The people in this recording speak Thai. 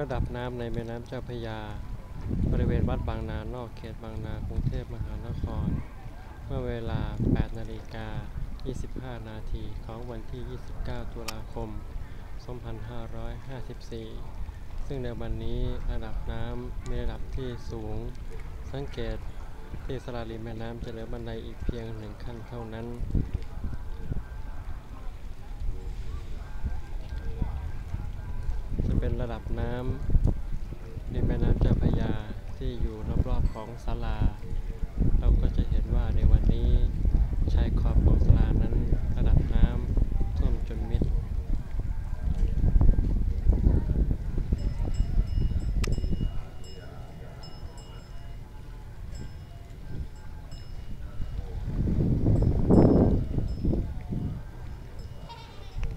ระดับน้ำในแม่น้ำเจ้าพระยา บริเวณวัดบางนานอกเขตบางนากรุงเทพมหานคร เมื่อเวลา 8 นาฬิกา 25 นาทีของวันที่ 29 ตุลาคม 2554 ซึ่งในวันนี้ระดับน้ำมีระดับที่สูง สังเกตที่สลาริมแม่น้ำจะเหลือบันไดอีกเพียงหนึ่งขั้นเท่านั้น จะเป็น ระดับน้ำในแม่น้ำเจ้าพระยาที่อยู่รอบๆของศาลา